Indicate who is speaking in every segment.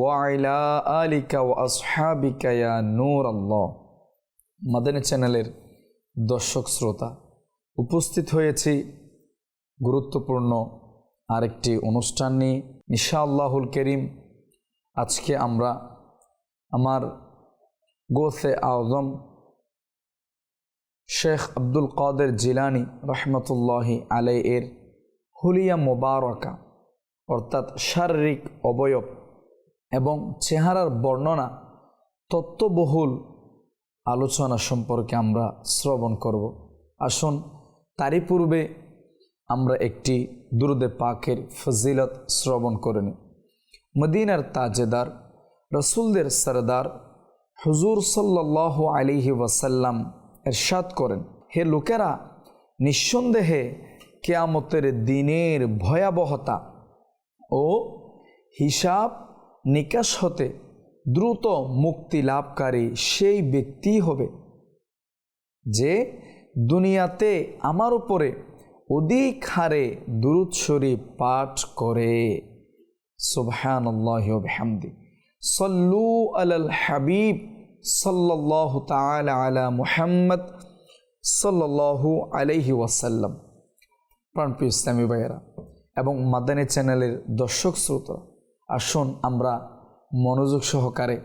Speaker 1: ওয়াইলা আলিকা ও আসহাবিকা নূর আল্লাহ মাদানী চ্যানেলের দর্শক শ্রোতা, উপস্থিত হয়েছি গুরুত্বপূর্ণ আরেকটি অনুষ্ঠান নিয়ে। নিশা আল্লাহুল করিম, আজকে আমরা আমার গোসে আজম শেখ আব্দুল কাদের জিলানি রহমতুল্লাহি আলাই এর হুলিয়া মোবারকা, অর্থাৎ শারীরিক অবয়ব এবং চেহারার বর্ণনা তত্ত্ববহুল আলোচনা সম্পর্কে আমরা শ্রবণ করব। আসুন, তারই পূর্বে আমরা একটি দুরুদে পাকের ফজিলত শ্রবণ করে নিই। মদিনার তাজেদার, রসুলদের সরদার হুজুর সাল্লাহ আলিহি ওয়াসাল্লাম এরশাদ করেন, হে লোকেরা, নিঃসন্দেহে কেয়ামতের দিনের ভয়াবহতা ও হিসাব নিকাশ হতে দ্রুত মুক্তি লাভকারী সেই ব্যক্তি হবে যে দুনিয়াতে আমার উপরে অধিক হারে দুরুদ শরীফ পাঠ করে। সুবহানাল্লাহি সল্লু আলাল হাবিব সাল্লাহ তাআলা আলা মুহাম্মদ সাল্লাল্লাহু আলাইহি ওয়াসাল্লাম। প্রাণপ্রিয় ইসলামী ভাইয়েরা, এবং মাদানী চ্যানেলের দর্শক শ্রোতা আসুন আমরা মনোযোগ সহকারে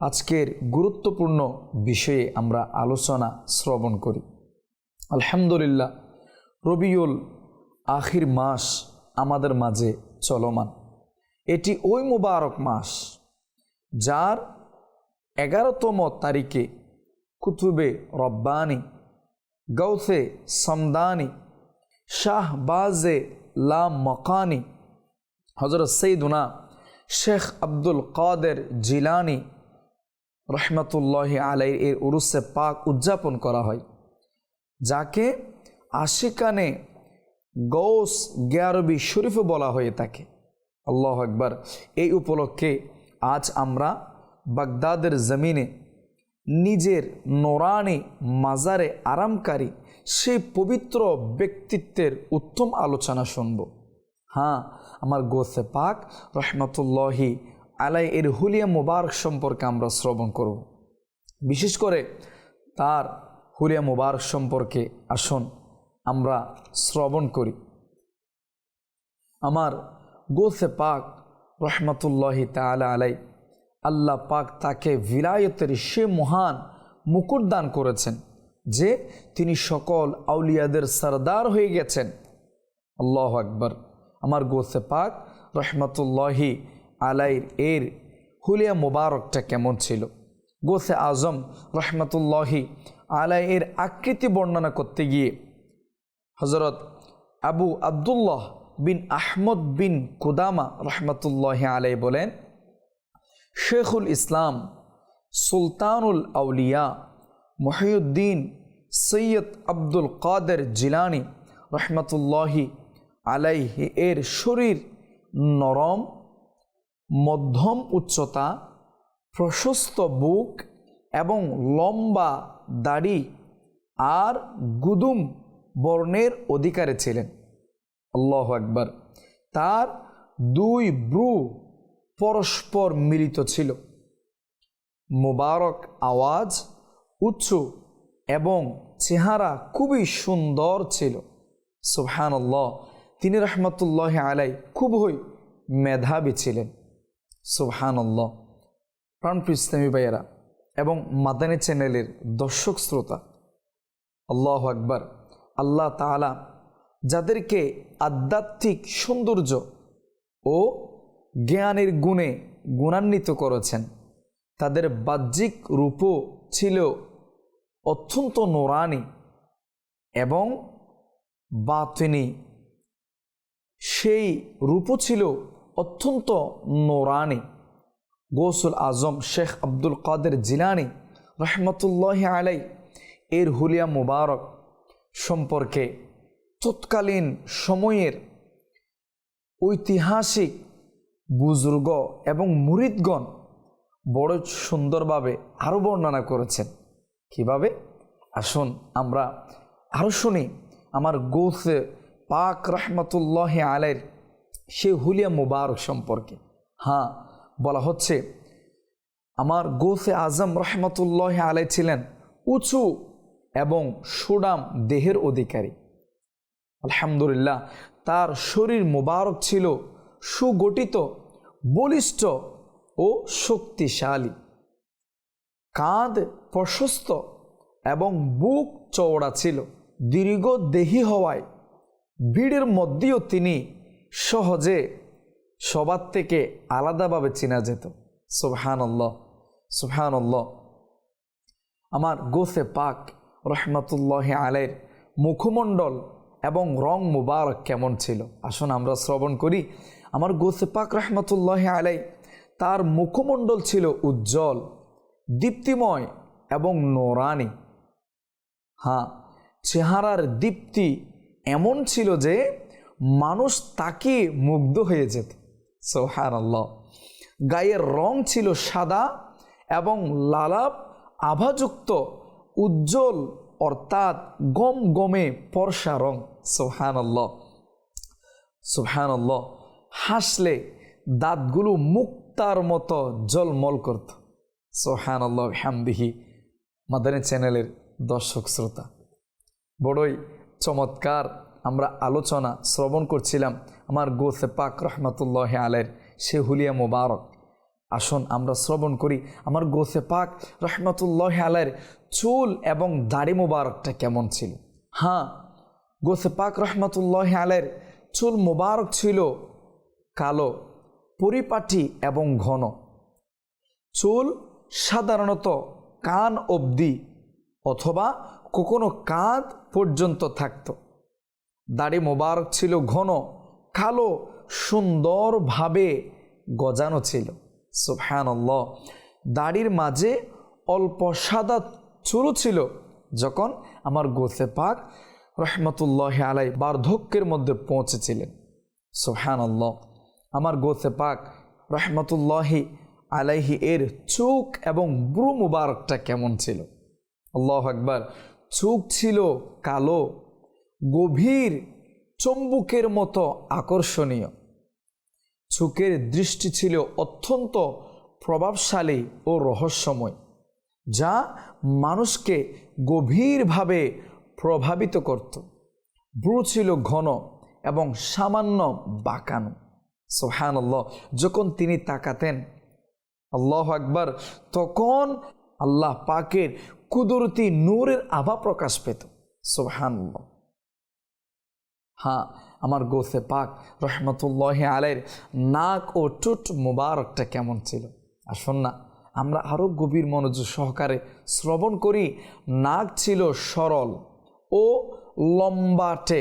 Speaker 1: আজকের গুরুত্বপূর্ণ বিষয়ে আমরা আলোচনা শ্রবণ করি। আলহামদুলিল্লাহ, রবিউল আখির মাস আমাদের মাঝে চলমান। এটি ওই মুবারক মাস যার এগারোতম তারিখে কুতুবে রব্বানি গৌসে সমদানি, শাহবাজে লা মকানি হজরত সৈদুনা শেখ আব্দুল কাদের জিলানি রহমতুল্লাহ আলাই এর উরুসে পাক উদযাপন করা হয়, যাকে আশিকানে গৌস গ্যারবি শরীফও বলা হয়ে থাকে। আল্লাহ একবার এই উপলক্ষে আজ আমরা বাগদাদের জমিনে নিজের নোরানি মাজারে আরামকারী সেই পবিত্র ব্যক্তিত্বের উত্তম আলোচনা শুনব। হ্যাঁ আমার গোসে পাক রহমতুল্লাহি আলাই এর হুলিয়া মুবারক সম্পর্কে আমরা শ্রবণ করব। বিশেষ করে তার হুলিয়া মুবারক সম্পর্কে আসুন, আমরা শ্রবণ করি। আমার গোসে পাক রহমতুল্লাহি তালা আলাই আল্লাহ পাক তাকে ভিলায়তের সে মহান মুকুট দান করেছেন যে তিনি সকল আউলিয়াদের সরদার হয়ে গেছেন। আল্লাহ আকবর। আমার গোসে পাক রহমতুল্লাহি আলাইর এর হুলিয়া মুবারকটা কেমন ছিল? গোসে আজম রহমতুল্লাহি আলাই এর আকৃতি বর্ণনা করতে গিয়ে হজরত আবু আবদুল্লাহ বিন আহমদ বিন কুদামা রহমতুল্লাহ আলাই বলেন, শেখুল ইসলাম সুলতানুল আউলিয়া মহিউদ্দিন সৈয়দ আব্দুল কাদের জিলানি রহমতুল্লাহি আলাইহি, এর শরীর নরম, মধ্যম উচ্চতা, প্রশস্ত বুক এবং লম্বা দাড়ি আর গুদুম বর্ণের অধিকারে ছিলেন। আল্লাহ একবার তার দুই ব্রু পরস্পর মিলিত ছিল। মুবারক আওয়াজ উচ্চ এবং চেহারা খুবই সুন্দর ছিল। সুবহানাল্লাহ। তিনি রহমতুল্লাহ আলাই খুবই মেধাবী ছিলেন। সুবহানাল্লাহ। প্রাণপ্রিয় ইসলামী ভাইয়েরা, এবং মাদানী চ্যানেলের দর্শক শ্রোতা, আল্লাহ আকবার। আল্লাহ তালা যাদেরকে আধ্যাত্মিক সৌন্দর্য ও জ্ঞানের গুণে গুণান্বিত করেছেন, তাদের বাহ্যিক রূপও ছিল অত্যন্ত নোরানি এবং বাতিনি। সেই রূপও ছিল অত্যন্ত নোরানি। গোসুল আজম শেখ আব্দুল কাদের জিলানি রহমতুল্লাহ আলাই এর হুলিয়া মুবারক সম্পর্কে তৎকালীন সময়ের ঐতিহাসিক বুজুর্গ এবং মুরিদগণ বড় সুন্দরভাবে আরও বর্ণনা করেছেন। কীভাবে? আসুন আমরা আরও শুনি আমার গৌসে পাক রহমতুল্লাহ আলের সে হুলিয়া মুবারক সম্পর্কে। হ্যাঁ বলা হচ্ছে, আমার গোসে আজম রহমতুল্লাহ আলাই ছিলেন উঁচু এবং সুডাম দেহের অধিকারী। আলহামদুলিল্লাহ, তার শরীর মোবারক ছিল, সুগঠিত, বলিষ্ঠ ও শক্তিশালী। কাঁধ প্রশস্ত এবং বুক চওড়া ছিল দীর্ঘ দেহি হওয়ায় ভিড়ের মধ্যেও তিনি সহজে সবার থেকে আলাদাভাবে চেনা যেত। সুবহানাল্লাহ সুবহানাল্লাহ। আমার গোসে পাক রহমতুল্লাহ আলের মুখমণ্ডল এবং রং মুবারক কেমন ছিল? আসুন আমরা শ্রবণ করি। আমার গোসে পাক রহমতুল্লাহ আলাই তার মুখমণ্ডল ছিল উজ্জ্বল, দীপ্তিময় এবং নোরানি। হ্যাঁ চেহারার দীপ্তি এমন ছিল যে মানুষ তাকে মুগ্ধ হয়ে যেত। সোহান আল্লাহ গায়ের রং ছিল সাদা এবং লালাপ, আভাযুক্ত, উজ্জ্বল, অর্থাৎ গম গমে পরশা রং। সোহান আল্লাহ সোহান আল্লাহ হাসলে দাঁতগুলো মুক্তার মতো জলমল করত। সোহান আল্লাহ হ্যামদিহি মাদানী চ্যানেলের দর্শক, শ্রোতা। বড়ই চমৎকার আমরা আলোচনা শ্রবণ করছিলাম আমার গোসে পাক রহমতুল্লাহ আলের সে হুলিয়া মুবারক। আসুন আমরা শ্রবণ করি, আমার গোসে পাক রহমতুল্লাহ আলের চুল এবং দাড়ি মুবারকটা কেমন ছিল? হ্যাঁ গোসে পাক রহমতুল্লাহ আলের চুল মুবারক ছিল কালো, পরিপাটি এবং ঘন। চুল সাধারণত কান অবধি অথবা কখনো কাঁধ পর্যন্ত থাকত। দাড়ি মোবারক ছিল ঘন, কালো, সুন্দরভাবে গজানো ছিল। সুফহানল্লাহ দাড়ির মাঝে অল্প সাদা চুলও ছিল যখন আমার গোসে পাক রহমতুল্লাহ আলাই বার্ধক্যের মধ্যে পৌঁছেছিলেন। সুফহানল্লাহ আমার গোসে পাক রহমতুল্লাহি আলাইহি এর চোখ এবং ব্রু মুবারকটা কেমন ছিল? আল্লাহ আকবার। চোখ ছিল কালো, গভীর চম্বুকের মতো আকর্ষণীয়। চোখের দৃষ্টি ছিল অত্যন্ত প্রভাবশালী ও রহস্যময়, যা মানুষকে গভীরভাবে প্রভাবিত করত। ব্রু ছিল ঘন এবং সামান্য বাঁকানো। সোহান আল্লাহ যখন তিনি তাকাতেন, আল্লাহ আকবার, তখন আল্লাহ পাকের কুদরতি নূরের আভা প্রকাশ পেত। সোহান হ্যাঁ আমার গোসে পাক রহমতুল্লাহ আলের নাক ও টুট মুবারকটা কেমন ছিল। আসুন না, আমরা আরও গভীর মনোযোগ সহকারে শ্রবণ করি, নাক ছিল সরল ও লম্বাটে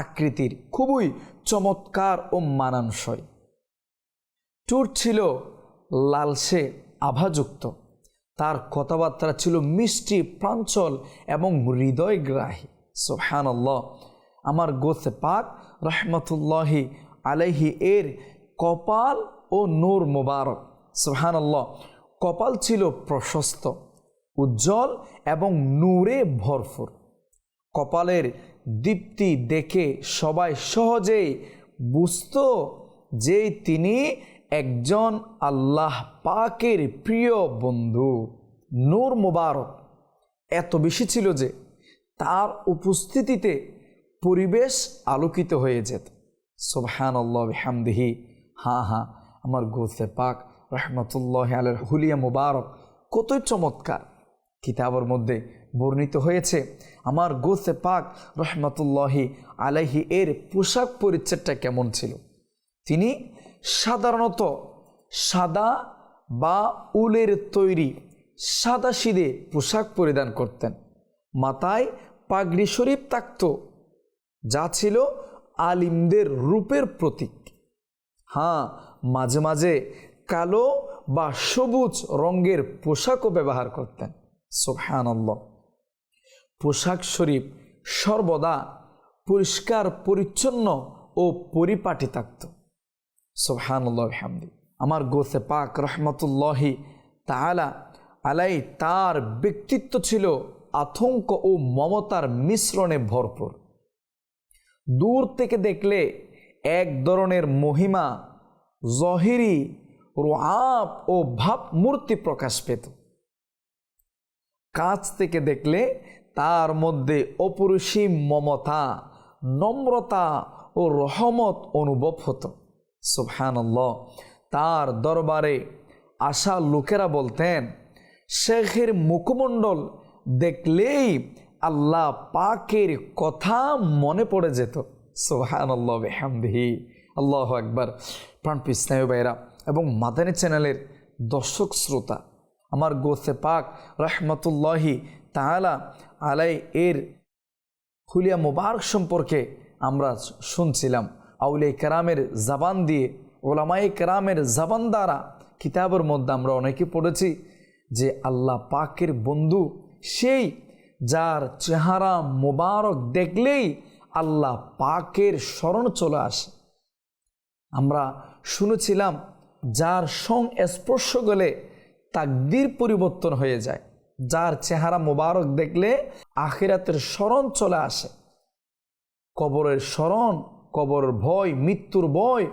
Speaker 1: আকৃতির, খুবই চমৎকার ও মানানসই। টুট ছিল লালসে আভাযুক্ত। তার কথাবার্তা ছিল মিষ্টি, প্রাঞ্চল এবং হৃদয়গ্রাহী। সোহান আমার গোসে পাক রহমতুল্লাহি আলাইহি এর কপাল ও নূর মুবারক। সোহান কপাল ছিল প্রশস্ত, উজ্জ্বল এবং নূরে ভরপুর। কপালের দীপ্তি দেখে সবাই সহজেই বুঝত যে তিনি একজন আল্লাহ পাকের প্রিয় বন্ধু নূর মুবারক। এত বেশি ছিল যে তার উপস্থিতিতে পরিবেশ আলোকিত হয়ে যেত। সোবহান আল্লাহ হামদিহি হ্যাঁ হ্যাঁ আমার গোসে পাক রহমতুল্লাহ আলের হুলিয়া মুবারক কতই চমৎকার। কিতাবের মধ্যে বর্ণিত হয়েছে, আমার গোসে পাক রহমতুল্লাহি আলাইহি এর পোশাক পরিচ্ছেদটা কেমন ছিল? তিনি সাধারণত সাদা বা উলের তৈরি সাদা সিদে পোশাক পরিধান করতেন। মাথায় পাগড়ি শরীফ থাকত, যা ছিল আলিমদের রূপের প্রতীক। হ্যাঁ মাঝে মাঝে কালো বা সবুজ রঙের পোশাকও ব্যবহার করতেন। সোহানল্লাহ পোশাক শরীফ সর্বদা পরিষ্কার, পরিচ্ছন্ন ও পরিপাটি থাকত। সোহানুল্লাহ আমার গোসে পাক রহমতুল্লাহি তালা আলাই তার ব্যক্তিত্ব ছিল আতঙ্ক ও মমতার মিশ্রণে ভরপুর। দূর থেকে দেখলে এক ধরনের মহিমা, জহিরি রোয়াব ও ভাবমূর্তি প্রকাশ পেত। কাছ থেকে দেখলে তার মধ্যে অপরিসীম মমতা, নম্রতা ও রহমত অনুভব হতো। সুবহানাল্লাহ। তার দরবারে আসা লোকেরা বলতেন, শেখের মুখমণ্ডল দেখলেই আল্লাহ পাকের কথা মনে পড়ে যেত। সুবহানাল্লাহ বেহামদিহি। আল্লাহ একবার প্রাণপি স্নায়ু ভাইরা এবং মাদানী চ্যানেলের দর্শক শ্রোতা, আমার গোসে পাক রহমতুল্লাহি তাহলা আলাই এর হুলিয়া মুবারক সম্পর্কে আমরা শুনছিলাম। আউলিয়া কেরামের জাবান দিয়ে ওলামাই কেরামের জাবান দ্বারা কিতাবের মধ্যে আমরা অনেকে পড়েছি যে আল্লাহ পাকের বন্ধু সেই যার চেহারা মোবারক দেখলেই আল্লাহ পাকের স্মরণ চলে আসে। আমরা শুনেছিলাম যার সং স্পর্শ গেলে তাকদির পরিবর্তন হয়ে যায়, যার চেহারা মোবারক দেখলে আখিরাতের স্মরণ চলে আসে। কবরের স্মরণ কবরের ভয়, মৃত্যুর ভয়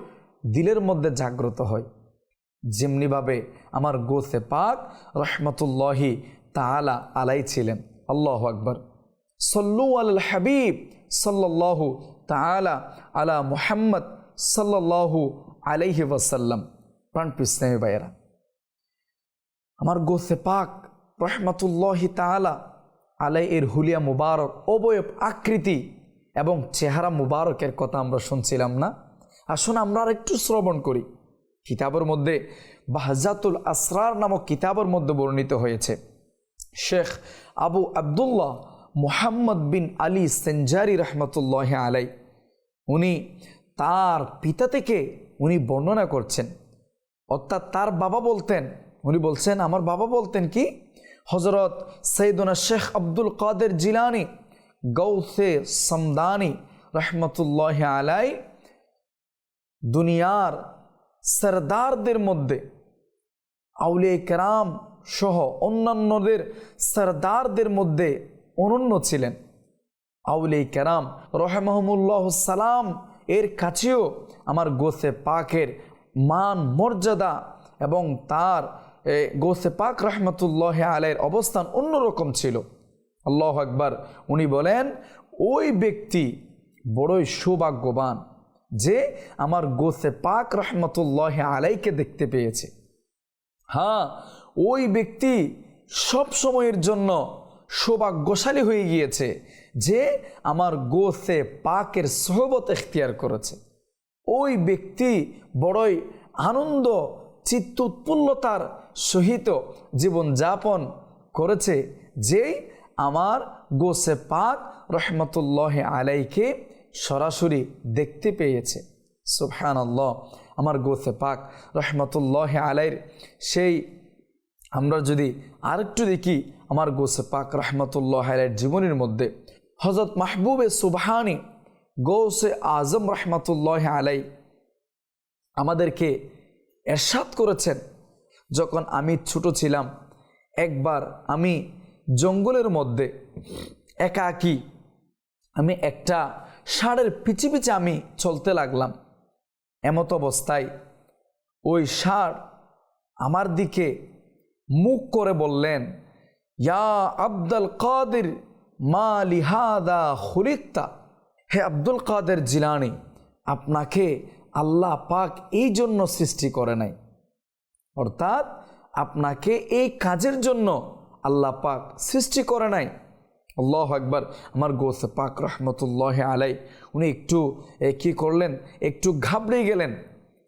Speaker 1: দিলের মধ্যে জাগ্রত হয়। যেমনিভাবে আমার গোসে পাক রহমতুল্লাহি তালা আলাই ছিলেন। আল্লাহ আকবর। সল্লু আল হাবিব সাল্লাহু তালা আলা মুহাম্মদ সাল্লাহু আলাইহি ওয়াসাল্লাম। প্রাণ পিসনামী ভাইয়েরা, আমার গোসে পাক রহমতুল্লাহি তালা আলাই এর হুলিয়া মুবারক, অবয়ব আকৃতি এবং চেহারা মুবারকের কথা আমরা শুনছিলাম না। আসুন আমরা আর একটু শ্রবণ করি। কিতাবের মধ্যে বাহজাতুল আসরার নামক কিতাবের মধ্যে বর্ণিত হয়েছে। শেখ আবু আবদুল্লাহ মুহাম্মদ বিন আলী সেঞ্জারি রহমতুল্লাহ আলাই, উনি তার পিতা থেকে উনি বর্ণনা করছেন। অর্থাৎ তার বাবা বলতেন, উনি বলছেন, আমার বাবা বলতেন কি? হজরত সৈদনা শেখ আব্দুল কাদের জিলানি গৌসে সমদানি রহমতুল্লাহ আলাই দুনিয়ার সরদারদের মধ্যে আউলে কেরাম সহ অন্যান্যদের সরদারদের মধ্যে অনন্য ছিলেন। আউলে কেরাম রহমহমুল্লাহ সালাম এর কাছেও আমার গোসে পাকের মান, মর্যাদা এবং তার গোসে পাক রহমতুল্লাহ আলের অবস্থান অন্যরকম ছিল। আল্লাহ আকবার, উনি বলেন, ওই ব্যক্তি বড়ই সৌভাগ্যবান যে আমার গোসে পাক রহমতুল্লাহ আলাইকে দেখতে পেয়েছে। হ্যাঁ ওই ব্যক্তি সব সময়ের জন্য সৌভাগ্যশালী হয়ে গিয়েছে যে আমার গোসে পাকের সহবত এখতিয়ার করেছে। ওই ব্যক্তি বড়ই আনন্দ, চিত্ত উৎপুল্লতার সহিত জীবনযাপন করেছে, যেই আমার গোসে পাক রহমতুল্লাহ আলাইকে সরাসরি দেখতে পেয়েছে। সুফহান আল্লাহ আমার গোসে পাক রহমতুল্লাহ আলাইর সেই আমরা যদি আরেকটু দেখি আমার গোসে পাক রহমতুল্লাহ আলাইয়ের জীবনের মধ্যে হজরত মাহবুবে সুবহানি গৌসে আজম রহমতুল্লাহ আলাই আমাদেরকে এরশাদ করেছেন। যখন আমি ছোট ছিলাম, একবার আমি জঙ্গলের মধ্যে একাকি আমি একটা ষাঁড়ের পিছে পিছে আমি চলতে লাগলাম। এমত অবস্থায় ওই ষাঁড় আমার দিকে মুখ করে বললেন, ইয়া আব্দুল কাদের মা লিহাদা খুলিকতা? হে আব্দুল কাদের জিলানি, আপনাকে আল্লাহ পাক এই জন্য সৃষ্টি করে নাই। অর্থাৎ আপনাকে এই কাজের জন্য আল্লাহ পাক সৃষ্টি করে নাই। আল্লাহ একবার আমার গোসে পাক রহমতুল্লাহ আলাই উনি একটু কি করলেন? একটু ঘাবড়ে গেলেন।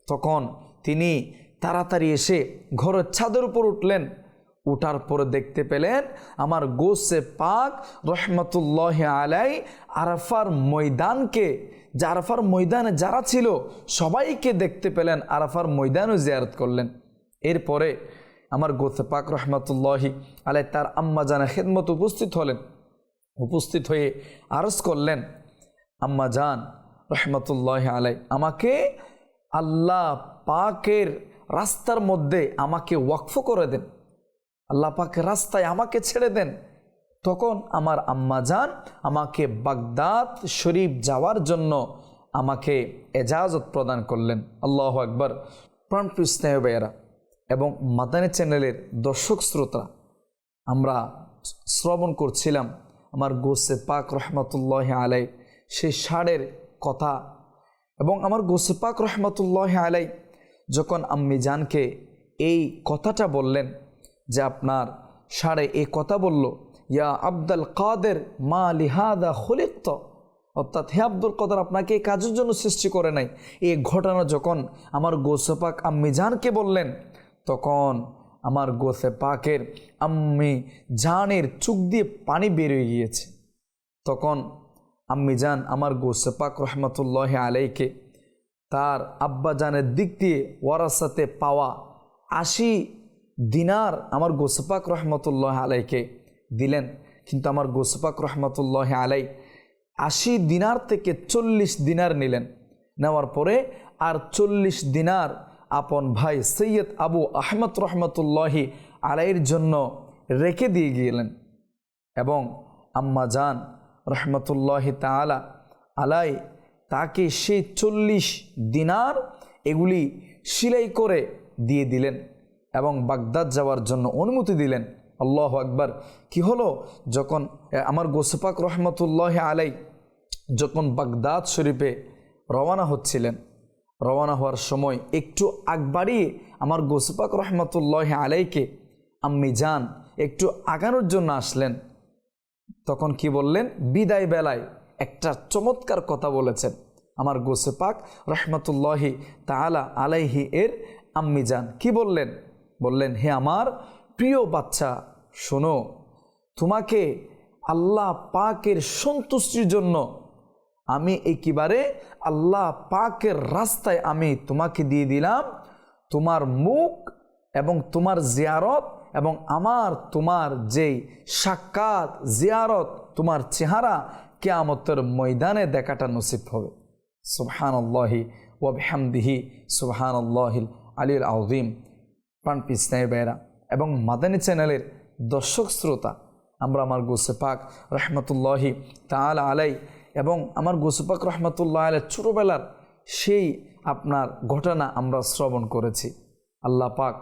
Speaker 1: তখন তিনি তাড়াতাড়ি এসে ঘরের ছাদের উপর উঠলেন। উঠার পরে দেখতে পেলেন, আমার গোসে পাক রহমতুল্লাহ আলাই আরাফার ময়দানকে, যে আরাফার ময়দানে যারা ছিল, সবাইকে দেখতে পেলেন, আরাফার ময়দানও জিয়ারত করলেন। এরপরে আমার গোতে পাক রহমতুল্লাহি আলাই তার আম্মা জানা খেদমত উপস্থিত হলেন, উপস্থিত হয়ে আরজ করলেন, আম্মা জান রহমতুল্লাহ আলাই আমাকে আল্লাহ পাকের রাস্তার মধ্যে আমাকে ওয়াকফ করে দেন। আল্লাহ পাকের রাস্তায় আমাকে ছেড়ে দেন। তখন আমার আম্মা জান আমাকে বাগদাদ শরীফ যাওয়ার জন্য আমাকে এজাজত প্রদান করলেন। আল্লাহ আকবর। প্রাণপ্রিয় স্নেহবেয়েরা এবং মাদানী চ্যানেলের দর্শক শ্রোতা, আমরা শ্রবণ করছিলাম আমার গোসে পাক রহমতুল্লাহ আলাই সেই ষাঁড়ের কথা। এবং আমার গোসে পাক রহমতুল্লাহ আলাই যখন আম্মি জানকে এই কথাটা বললেন যে আপনার ষাঁড়ে এই কথা বলল, ইয়া আব্দুল কাদের মা লিহাদা খলিক্ত? অর্থাৎ, হে আব্দুল কদর, আপনাকে এই কাজের জন্য সৃষ্টি করে নাই। এই ঘটনা যখন আমার গোসেপাক আম্মি জানকে বললেন তখন আমার গোসে পাকের আম্মি জানের চুক দিয়ে পানি বেরিয়ে গিয়েছে। তখন আম্মি জান আমার গোসে পাক রহমতুল্লাহ আলাইকে তার আব্বা জানের দিক দিয়ে ওয়ারাসাতে পাওয়া আশি দিনার আমার গোসপাক রহমতুল্লাহ আলাইকে দিলেন। কিন্তু আমার গোসপাক রহমতুল্লাহ আলাই আশি দিনার থেকে চল্লিশ দিনার নিলেন। নেওয়ার পরে আর চল্লিশ দিনার আপন ভাই সৈয়দ আবু আহমদ রহমতুল্লাহি আলাইয়ের জন্য রেখে দিয়ে গেলেন। এবং আম্মা জান রহমতুল্লাহ তালা আলাই তাকে সেই চল্লিশ দিনার এগুলি সিলাই করে দিয়ে দিলেন এবং বাগদাদ যাওয়ার জন্য অনুমতি দিলেন। আল্লাহ আকবার। কি হলো? যখন আমার গোসপাক রহমতুল্লাহ আলাই যখন বাগদাদ শরীফে রওনা হচ্ছিলেন রওনা হওয়ার সময় একটু আগ বাড়িয়ে আমার গোসপাক রহমতুল্লাহ আলাইকে আম্মি যান একটু আগানোর জন্য আসলেন। তখন কি বললেন? বিদায় বেলায় একটা চমৎকার কথা বলেছেন আমার গোসে পাক রহমতুল্লাহি তালা আলাইহি এর আম্মি যান কি বললেন? বললেন, হে আমার প্রিয় বাচ্চা, শোনো, তোমাকে আল্লাহ পাকের সন্তুষ্টির জন্য আমি একেবারে আল্লাহ পাকের রাস্তায় আমি তোমাকে দিয়ে দিলাম তোমার মুখ এবং তোমার জিয়ারত এবং আমার তোমার যেই সাক্ষাৎ, জিয়ারত, তোমার চেহারা কেয়ামতের ময়দানে দেখাটা নসিব হবে। সুবহান আল্লাহি ওয়াবহামদিহি সুবহান আল্লাহিল আলীর আউদিম প্রাণপি স্নেহবেরা এবং মাদানী চ্যানেলের দর্শক শ্রোতা, আমরা আমার গোসেপাক রহমতুল্লাহি তালা আলাই এবং আমার গোসেপাক রহমতুল্লাহ আলাই ছোটোবেলার সেই আপনার ঘটনা আমরা শ্রবণ করেছি। আল্লাহ পাক,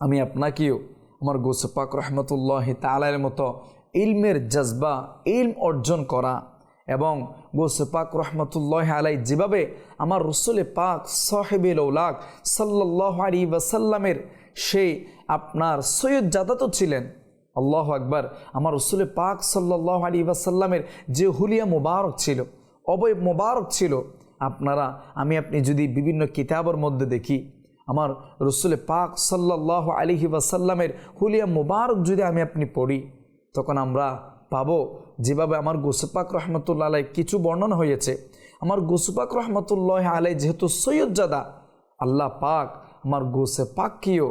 Speaker 1: আমি আপনাকেও আমার গোসপাক রহমতুল্লাহ তালার মতো ইলমের জজবা, ইলম অর্জন করা এবং গোসপাক রহমতুল্লাহ আলাই যেভাবে আমার রসুলে পাক সাহেবিল উলাক সাল্লাহ আলী ওয়াসাল্লামের সেই আপনার সৈয়দ জাদাতও ছিলেন আল্লাহ আকবার। আমার রসুলে পাক সাল্লাহ আলী ওয়াসাল্লামের যে হুলিয়া মুবারক ছিল, অবয়ব মুবারক ছিল, আপনারা, আমি আপনি যদি বিভিন্ন কিতাবের মধ্যে দেখি, আমার রসুলে পাক সাল্লাহ আলিহি ওয়াসাল্লামের হুলিয়া মুবারক যদি আমি আপনি পড়ি, তখন আমরা পাবো যেভাবে আমার গোসপাক রহমতুল্লাহ আলাই কিছু বর্ণনা হয়েছে। আমার গোসপাক রহমতুল্লাহ আলাই যেহেতু সৈয়দজাদা, আল্লাহ পাক আমার গোসে পাককেও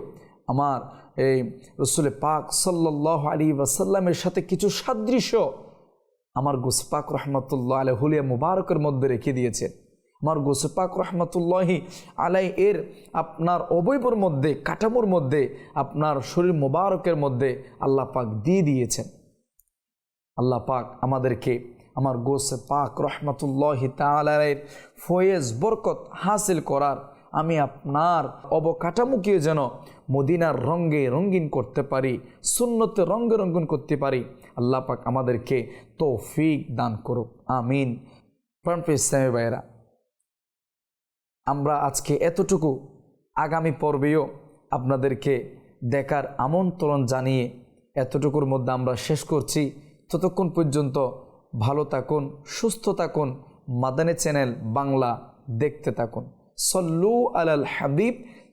Speaker 1: আমার এই রসুলে পাক সাল্লাহ আলী ওয়াসাল্লামের সাথে কিছু সাদৃশ্য আমার গোসপাক রহমতুল্লাহ আলাই হুলিয়া মুবারকের মধ্যে রেখে দিয়েছেন আমার গোসপাক রহমতুল্লাহি আলাই এর আপনার অবৈবর মধ্যে, কাঠামোর মধ্যে, আপনার শরীর মোবারকের মধ্যে আল্লাহ পাক দিয়ে দিয়েছেন। আল্লাহ পাক আমাদেরকে আমার গোসে পাক রহমতুল্লাহি তালের ফয়েজ, বরকত হাসিল করার আমি আপনার অবকাঠামোকে যেন মদিনার রঙ্গে রঙ্গিন করতে পারি, সুন্নতে রঙ্গে রঙ্গিন করতে পারি, আল্লাহ পাক আমাদেরকে তৌফিক দান করুক, আমিন। ইসলামী ভাইয়েরা, আমরা আজকে এতটুকু আগামী পর্বেও আপনাদেরকে দেখার আমন্ত্রণ জানিয়ে এতটুকুর মধ্যে আমরা শেষ করছি। ততক্ষণ পর্যন্ত ভালো থাকুন, সুস্থ থাকুন, মাদানী চ্যানেল বাংলা দেখতে থাকুন। সল্লু আলাল হাবিব